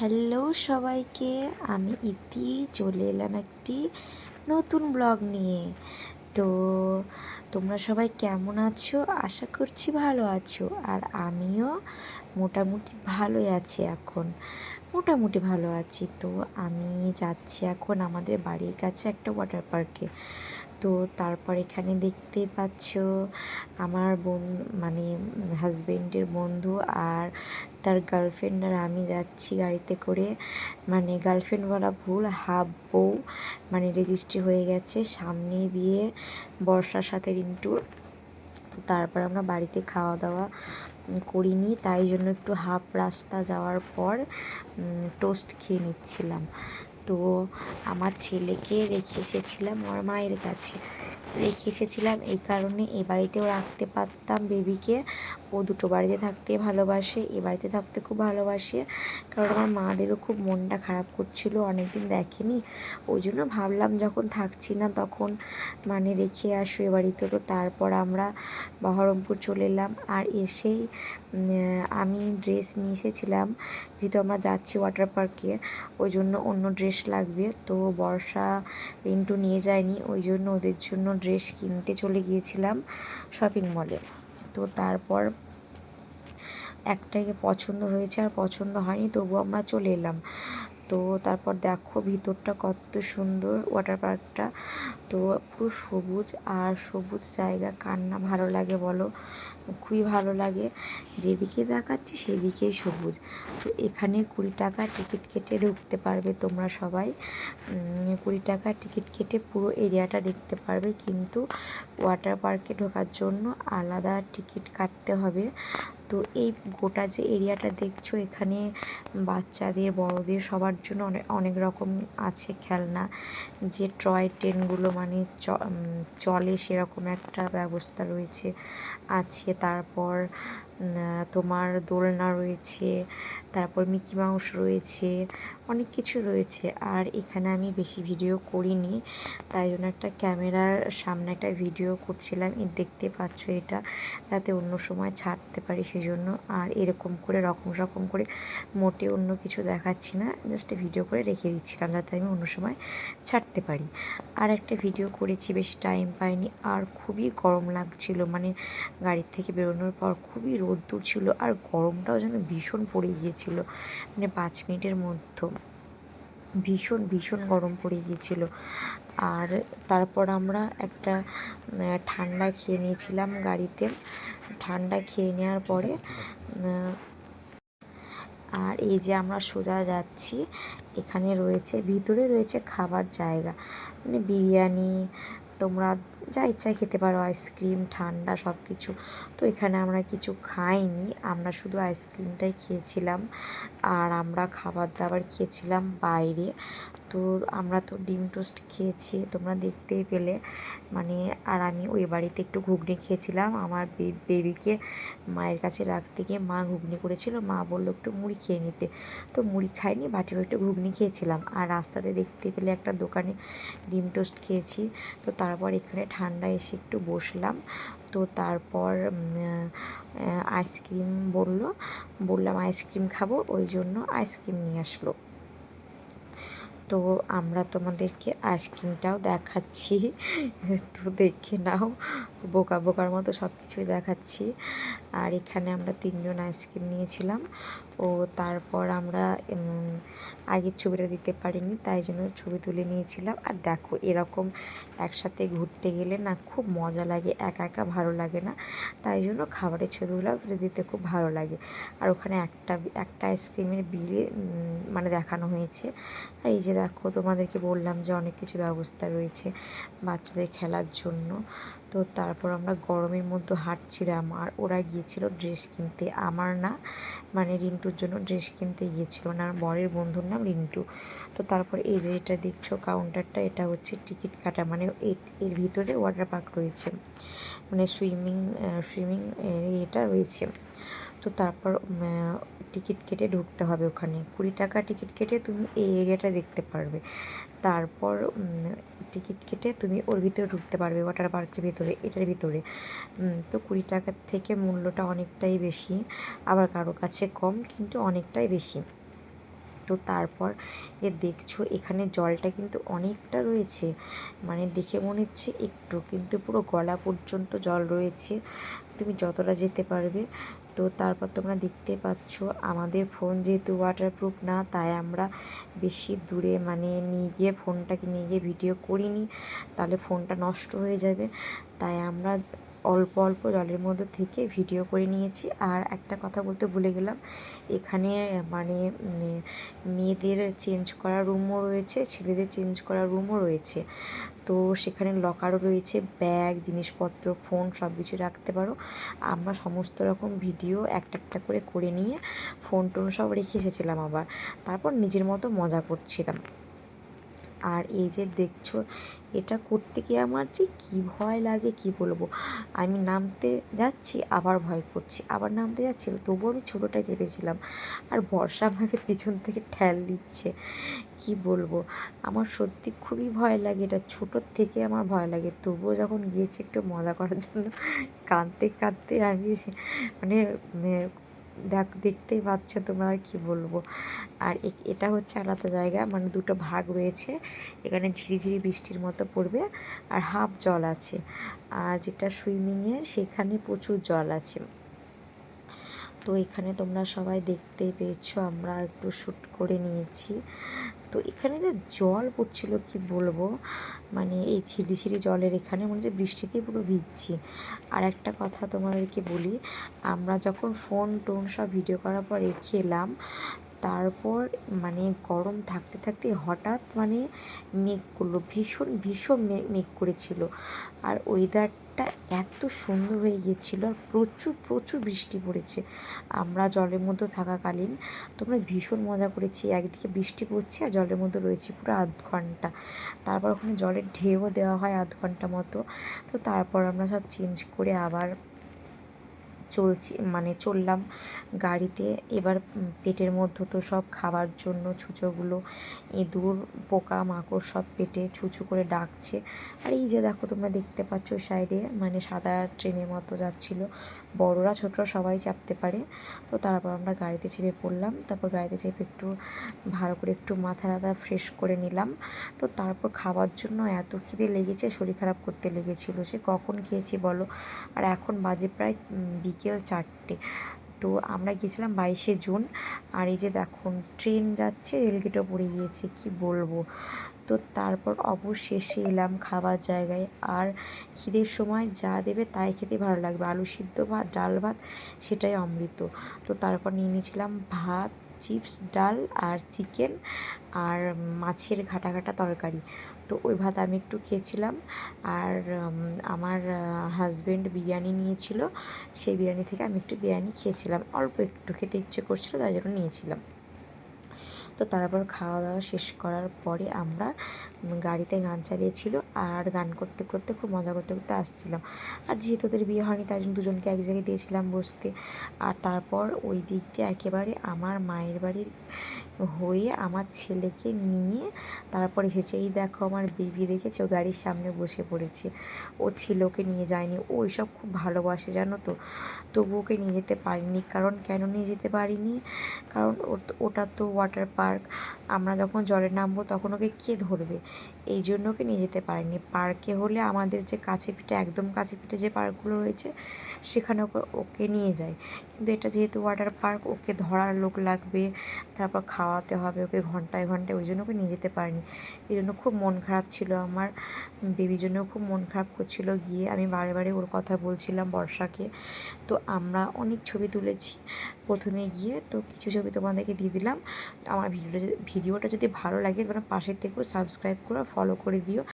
Hello সবাইকে, আমি ইতি চলে এলাম একটি নতুন ব্লগ নিয়ে। তো তোমরা সবাই কেমন আছো? আশা করছি ভালো আছো। আর আমিও মোটামুটি ভালোই আছি এখন, মোটামুটি ভালো আছি। তো আমি যাচ্ছি এখন আমাদের বাড়ির কাছে একটা ওয়াটার পার্কে তো তারপর এখানে দেখতে পাচ্ছ আমার বোন মানে হাজবেন্ডের বন্ধু আর তার গার্লফ্রেন্ড আর আমি যাচ্ছি গাড়িতে করে। মানে গার্লফ্রেন্ড বলা ভুল হাফ বউ মানে রেজিস্ট্রি হয়ে গেছে, সামনে বিয়ে, বর্ষার সাথে রিন্টুর। তো তারপর আমরা বাড়িতে খাওয়া দাওয়া করিনি, তাই জন্য একটু হাফ রাস্তা যাওয়ার পর টোস্ট খেয়ে নিচ্ছিলাম। তো আমার ছেলেকে রেখে এসেছিলাম আমার মায়ের কাছে। রেখে এসেছিলাম। এই কারণে এ বাড়িতেও রাখতে পারতাম বেবিকে। ও দুটো বাড়িতে থাকতে ভালোবাসে, এ বাড়িতে থাকতে খুব ভালোবাসে। কারণ আমার মাদেরও খুব মনটা খারাপ করছিল, অনেকদিন দেখেনি। ওই জন্য ভাবলাম যখন থাকছি না তখন মানে রেখে আসো এ বাড়িতে। তো তারপর আমরা বহরমপুর চলে এলাম। আর এসেই আমি ড্রেস নিয়ে এসেছিলাম, যেহেতু আমরা যাচ্ছি ওয়াটার পার্কে, ওই জন্য অন্য ড্রেস লাগবে। তো বর্ষা রিন্টু নিয়ে যায়নি, ওই জন্য ওদের জন্য ড্রেস কিনতে চলে গিয়েছিলাম শপিং মলে। তো তারপর একটাকে পছন্দ হয়েছে আর পছন্দ হয়নি তবু আমরা চলে এলাম। তো তারপর দেখো ভিতরটা কত সুন্দর ওয়াটার পার্কটা তো পুরো সবুজ আর সবুজ জায়গা, কার না ভালো লাগে বলো? খুবই ভালো লাগে। যেদিকে দেখাচ্ছি সেদিকেই সবুজ। তো এখানে কুড়ি টাকা টিকিট কেটে ঢুকতে পারবে তোমরা সবাই। কুড়ি টাকা টিকিট কেটে পুরো এরিয়াটা দেখতে পারবে। কিন্তু ওয়াটার পার্কে ঢোকার জন্য আলাদা টিকিট কাটতে হবে। তো এই গোটা যে এরিয়াটা দেখছ, এখানে বাচ্চাদের, বড়দের সবার জন্য অনেক অনেক রকম আছে খেলনা। যে টয় ট্রেনগুলো মানে চলে সেরকম একটা ব্যবস্থা রয়েছে, আছে তারপর তোমার দোলনা রয়েছে, তারপর মিকি মাউস রয়েছে, অনেক কিছু রয়েছে। আর এখানে আমি বেশি ভিডিও করিনি, তাই জন্য একটা ক্যামেরার সামনে একটা ভিডিও করছিলাম। দেখতে পাচ্ছ এটা, যাতে অন্য সময় ছাড়তে পারি সেই জন্য আর এরকম করে, রকম রকম করে মোটে অন্য কিছু দেখাচ্ছি না জাস্ট ভিডিও করে রেখে দিচ্ছিলাম, যাতে আমি অন্য সময় ছাড়তে পারি। আর একটা ভিডিও করেছি, বেশি টাইম পাইনি। আর খুবই গরম লাগছিল মানে গাড়ির থেকে বেরোনোর পর খুবই রোদ্দুর ছিল আর গরমটাও যেন ভীষণ পড়ে গিয়েছিল মানে পাঁচ মিনিটের মধ্যে। ভীষণ ভীষণ গরম পড়ে গিয়েছিল। আর তারপর আমরা একটা ঠান্ডা খেয়ে নিয়েছিলাম গাড়িতে। ঠান্ডা খেয়ে নেওয়ার পরে আর এই যে আমরা সোজা যাচ্ছি এখানে রয়েছে ভিতরে রয়েছে খাবার জায়গা। মানে বিরিয়ানি তোমরা যা ইচ্ছা খেতে পারো, আইসক্রিম, ঠান্ডা সব কিছু তো এখানে আমরা কিছু খাইনি, আমরা শুধু আইসক্রিমটাই খেয়েছিলাম। আর আমরা খাবার দাবার খেয়েছিলাম বাইরে। তো আমরা তো ডিম টোস্ট খেয়েছি, তোমরা দেখতেই পেলে। মানে আর আমি ওই বাড়িতে একটু ঘুগনি খেয়েছিলাম। আমার বেবিকে মায়ের কাছে রাখতে গিয়ে মা ঘুগনি করেছিল। মা বলল একটু মুড়ি খেয়ে নিতে। তো মুড়ি খাইনি, বাটির একটু ঘুগনি খেয়েছিলাম। আর রাস্তাতে দেখতে পেলে একটা দোকানে ডিম টোস্ট খেয়েছি। তো তারপর এখানে ঠান্ডা এসে একটু বসলাম। তো তারপর আইসক্রিম বলল, বললাম আইসক্রিম খাব, ওই জন্য আইসক্রিম নিয়ে আসলো। তো আমরা তোমাদেরকে আইসক্রিমটাও দেখাচ্ছি। তো দেখে নাও, বোকা বোকার মতো সব কিছুই দেখাচ্ছি। আর এখানে আমরা তিনজন আইসক্রিম নিয়েছিলাম। ও তারপর আমরা আগের ছবিটা দিতে পারিনি, তাই জন্য ছবি তুলে নিয়েছিলাম। আর দেখো, এরকম একসাথে ঘুরতে গেলে না খুব মজা লাগে, একা একা ভালো লাগে না। তাই জন্য খাবারের ছবিগুলো তুলে দিতে খুব ভালো লাগে। আর ওখানে একটা একটা আইসক্রিমের বিলে মানে দেখানো হয়েছে। আর এই যে দেখো, তোমাদেরকে বললাম যে অনেক কিছু ব্যবস্থা রয়েছে বাচ্চাদের খেলার জন্য। তো তারপর আমরা গরমের মধ্যে হাঁটছিলাম আর ওরা গিয়েছিল ড্রেস কিনতে। আমার না মানে রিন্টুর জন্য ড্রেস কিনতে গিয়েছিল না আর বরের বন্ধুর নাম রিন্টু। তো তারপর এই যে এটা দেখছ কাউন্টারটা এটা হচ্ছে টিকিট কাটা মানে এর ভিতরে ওয়াটার পার্ক রয়েছে। মানে সুইমিং সুইমিং এটা রয়েছে। তো তারপর টিকিট কেটে ঢুকতে হবে ওখানে। কুড়ি টাকা টিকিট কেটে তুমি এই এরিয়াটা দেখতে পারবে। তারপর টিকিট কেটে তুমি ওর ভিতরে ঢুকতে পারবে ওয়াটার পার্কের ভিতরে, এটার ভিতরে। তো কুড়ি টাকার থেকে মূল্যটা অনেকটাই বেশি, আবার কারও কাছে কম, কিন্তু অনেকটাই বেশি। তো তারপর যে দেখছ এখানে জলটা কিন্তু অনেকটা রয়েছে। মানে দেখে মনে হচ্ছে একটু, কিন্তু পুরো গলা পর্যন্ত জল রয়েছে। তুমি যতটা যেতে পারবে তো তারপর তোমরা দেখতে পাচ্ছ আমাদের ফোন যেহেতু ওয়াটারপ্রুফ না, তাই আমরা বেশি দূরে মানে নিয়ে গিয়ে ফোনটাকে নিয়ে গিয়ে ভিডিও করিনি। তাহলে ফোনটা নষ্ট হয়ে যাবে। তাই আমরা অল্প অল্প জলের মধ্যে থেকে ভিডিও করে নিয়েছি। আর একটা কথা বলতে ভুলে গেলাম, এখানে মানে মেয়েদের চেঞ্জ করার রুমও রয়েছে, ছেলেদের চেঞ্জ করার রুমও রয়েছে। তো সেখানে লকারও রয়েছে ব্যাগ জিনিসপত্র ফোন সব কিছু রাখতে পারো। আমরা সমস্ত রকম ভিডিও একটা একটা করে করে নিয়ে ফোন টোন সব রেখে এসেছিলাম আবার। তারপর নিজের মতো মজা করছিলাম। আর এই যে দেখছ এটা করতে গিয়ে আমার যে কী ভয় লাগে, কি বলব? আমি নামতে যাচ্ছি, আবার ভয় করছি, আবার নামতে যাচ্ছি, তবুও আমি ছোটোটায় চেপেছিলাম। আর বর্ষা আমাকে পিছন থেকে ঠেল দিচ্ছে, কি বলব? আমার সত্যি খুবই ভয় লাগে, এটা ছোটোর থেকে আমার ভয় লাগে। তবুও যখন গিয়েছি একটু মজা করার জন্য, কাঁদতে কাঁদতে আমি মানে দেখ, দেখতেই পাচ্ছ তোমার আর কী বলব। আর এটা হচ্ছে আলাদা জায়গা মানে দুটো ভাগ রয়েছে। এখানে ঝিরিঝিরি বৃষ্টির মতো পড়বে আর হাফ জল আছে। আর যেটা সুইমিংয়ের সেখানে প্রচুর জল আছে। তো এখানে তোমরা সবাই দেখতে পেয়েছ, আমরা একটু শ্যুট করে নিয়েছি। তো এখানে যে জল পড়ছিল কি বলব? মানে এই ঝিরিঝিরি জলের এখানে মনে হচ্ছে বৃষ্টিতে পুরো ভিজছি। আর একটা কথা তোমাদেরকে বলি, আমরা যখন ফোন টোন সব ভিডিও করার পর রেখে এলাম তারপর মানে গরম থাকতে থাকতে হঠাৎ মানে মেঘ করল ভীষণ ভীষণ মেঘ করেছিল। আর ওয়েদারটা এত সুন্দর হয়ে গিয়েছিল আর প্রচুর প্রচুর বৃষ্টি পড়েছে। আমরা জলের মধ্যে থাকাকালীন তো আমরা ভীষণ মজা করেছি। একদিকে বৃষ্টি পড়ছে আর জলের মধ্যে রয়েছি পুরো আধ ঘণ্টা। তারপর ওখানে জলের ঢেউও দেওয়া হয় আধ ঘণ্টা মতো। তো তারপর আমরা সব চেঞ্জ করে আবার চলছি মানে চললাম গাড়িতে। এবার পেটের মধ্যে তো সব খাবার জন্য ছুঁচোগুলো, ইঁদুর পোকা মাকড় সব পেটে ছুঁচু করে ডাকছে। আর এই যে দেখো তোমরা দেখতে পাচ্ছ সাইডে মানে সাদা ট্রেনের মতো যাচ্ছিল। বড়রা, ছোটরা সবাই চাপতে পারে। তো তারপর আমরা গাড়িতে চেপে পড়লাম। তারপর গাড়িতে চেপে একটু ভালো করে একটু মাথা টাথা ফ্রেশ করে নিলাম। তো তারপর খাবার জন্য এত খিদে লেগেছে, শরীর খারাপ করতে লেগেছিলো। সে কখন খেয়েছি বলো? আর এখন বাজে প্রায় বিকেল। চারটে। তো আমরা গিয়েছিলাম বাইশে জুন। আর এই যে দেখুন, ট্রেন যাচ্ছে, রেলগেটও পড়ে গিয়েছে, কি বলব? তো তারপর অবশেষে এলাম খাবার জায়গায়। আর খিদের সময় যা দেবে তাই খেতে ভালো লাগবে। আলু সিদ্ধ ভাত, ডাল ভাত, সেটাই অমৃত। তো তারপর নিয়ে নিয়েছিলাম ভাত চিপস, ডাল আর চিকেন আর মাছের ঘাটা ঘাটা তরকারি। তো ওই ভাত আমি একটু খেয়েছিলাম আর আমার হাজব্যান্ড বিরিয়ানি নিয়েছিল। সেই বিরিয়ানি থেকে আমি একটু বিরিয়ানি খেয়েছিলাম। অল্প একটু খেতে ইচ্ছে করছিল, তাই জন্য নিয়েছিলাম। তো তারপর খাওয়া দাওয়া শেষ করার পরে আমরা গাড়িতে গান চালিয়েছিল আর গান করতে করতে খুব মজা করতে করতে আসছিলাম আর যেহেতু ওদের বিয়ে হয়নি, তাই জন্য দুজনকে এক জায়গায় দিয়েছিলাম বসতে। আর তারপর ওই দিক দিয়ে একেবারে আমার মায়ের বাড়ির হয়ে আমার ছেলেকে নিয়ে তারপর এসেছে। এই দেখো আমার বেবি দেখেছে? ও গাড়ির সামনে বসে পড়েছে। ও ছেলেকে নিয়ে যায়নি। ও সব খুব ভালোবাসে, জানো তো। তবু ওকে নিয়ে যেতে পারিনি। কারণ কেন নিয়ে যেতে পারিনি? কারণ ওটা তো ওয়াটার পার্ক আমরা যখন জলে নামবো তখন ওকে কে ধরবে? এই জন্য ওকে নিয়ে যেতে পারিনি। পার্কে হলে আমাদের যে কাছে পিঠে, একদম কাছে পিঠে যে পার্কগুলো রয়েছে, সেখানে ওকে ওকে নিয়ে যায়। কিন্তু এটা যেহেতু ওয়াটার পার্ক ওকে ধরার লোক লাগবে, তারপর খাওয়াতে হবে ওকে ঘন্টায় ঘন্টায়, ওই জন্য ওকে নিয়ে যেতে পারিনি। এই জন্য খুব মন খারাপ ছিল আমার। বেবির জন্য খুব মন খারাপ করছিল গিয়ে। আমি বারে বারে ওর কথা বলছিলাম বর্ষাকে। তো আমরা অনেক ছবি তুলেছি। প্রথমে গিয়ে তো কিছু ছবি তোমাদেরকে দিয়ে দিলাম। আমার ভিডিওটা ভিডিওটা যদি ভালো লাগে তোমরা পাশের থেকেও সাবস্ক্রাইব করো ফলো করে দিও।